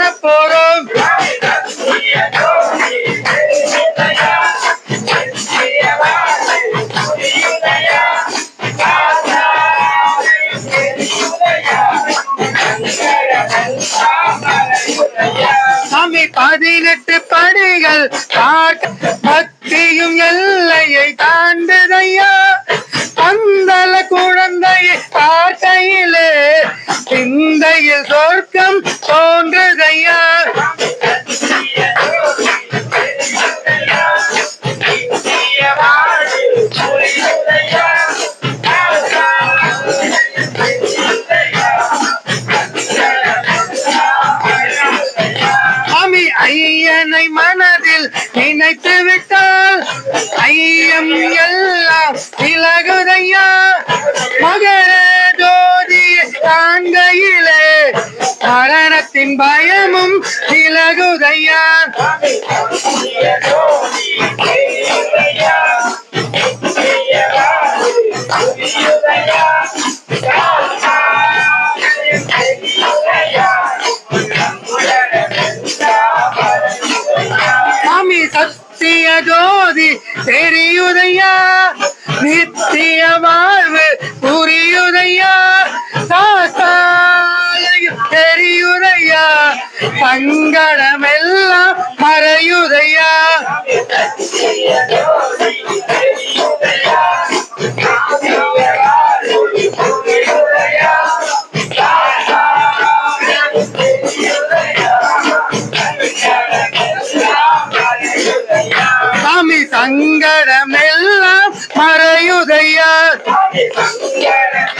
காண போறோம். சாமி பதினெட்டு படிகள் பார்க்க பக்தியும் எல்லையை தாண்டுதையா? சொர்க்கம் தோன்றுதையா ஐயனை மனதில் நினைத்து விட்டால் மரணத்தின் பயமும் விலகுதையா சாமி சத்திய ஜோதி தெரியுதையா. நித்திய வாழ்வு சங்கடமெல்லாம் மறையுதையா சாமி சங்கடமெல்லாம் மறையுதையா சங்கடம்